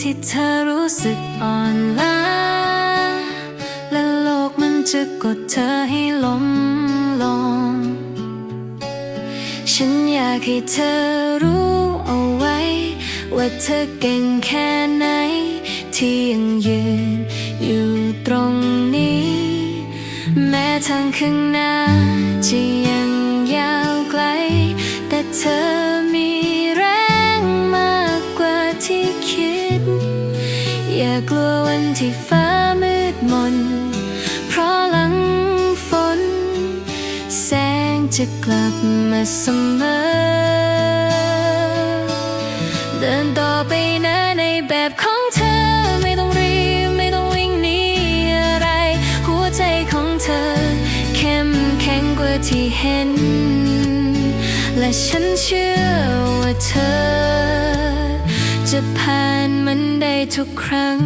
ที่เธอรู้สึกอ่อนล้า และโลกมันจะกดเธอให้ล้มลง ฉันอยากให้เธอรู้เอาไว้ ว่าเธอเก่งแค่ไหน ที่ยังยืนอยู่ตรงนี้ แม้ทางข้างหน้าจะ ที่ฟ้ามืดมน เพราะหลังฝน แสงจะกลับมาเสมอ เดินต่อไปนะในแบบของเธอ ไม่ต้องรีบไม่ต้องวิ่งหนีอะไร หัวใจของเธอ เข้มแข็งกว่าที่เห็น และฉันเชื่อว่าเธอ จะผ่านมันได้ทุกครั้ง